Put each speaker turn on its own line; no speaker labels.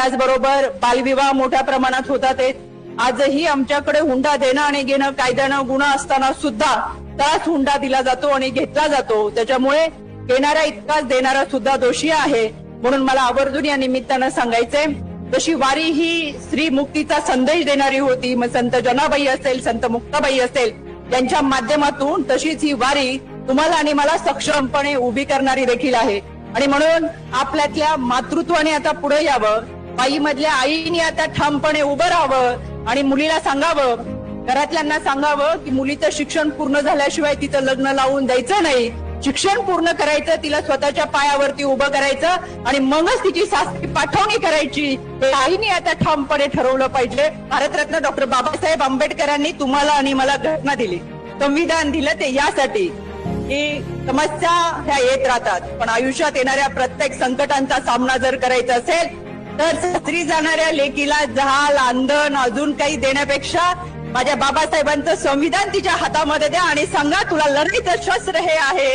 त्याचबरोबर बालविवाह मोठ्या प्रमाणात होतात. आजही आमच्याकडे हुंडा देणं आणि घेणं कायद्यानं गुन्हा असताना सुद्धा त्याच हुंडा दिला जातो आणि घेतला जातो. त्याच्यामुळे घेणारा इतकाच देणारा सुद्धा दोषी आहे. म्हणून मला आवर्जून या निमित्तानं सांगायचंय जशी वारी ही स्त्री मुक्तीचा संदेश देणारी होती मग संत जनाबाई असेल संत मुक्ताबाई असेल यांच्या माध्यमातून तशीच ही वारी तुम्हाला आणि मला सक्षमपणे उभी करणारी देखील आहे. आणि म्हणून आपल्यातल्या मातृत्वाने आता पुढे यावं बाई मधल्या आईने आता ठामपणे उभं राहावं आणि मुलीला सांगावं. घरातल्यांना सांगावं की मुलीचं शिक्षण पूर्ण झाल्याशिवाय तिचं लग्न लावून द्यायचं नाही. शिक्षण पूर्ण करायचं तिला स्वतःच्या पायावरती उभं करायचं आणि मगच तिची सासरी पाठवणी करायची. हे आईने आता ठामपणे ठरवलं पाहिजे. भारतरत्न डॉक्टर बाबासाहेब आंबेडकरांनी तुम्हाला आणि मला घटना दिली. संविधान दिलं ते यासाठी. की समस्या ह्या येत राहतात. पण आयुष्यात येणाऱ्या प्रत्येक संकटांचा सामना जर करायचा असेल तर सासरी जाणाऱ्या लेकीला जहाल आंदण अजून काही देण्यापेक्षा माझ्या बाबासाहेबांचं संविधान तिच्या हातामध्ये द्या आणि सांगा तुला लढाईचं शस्त्र हे आहे.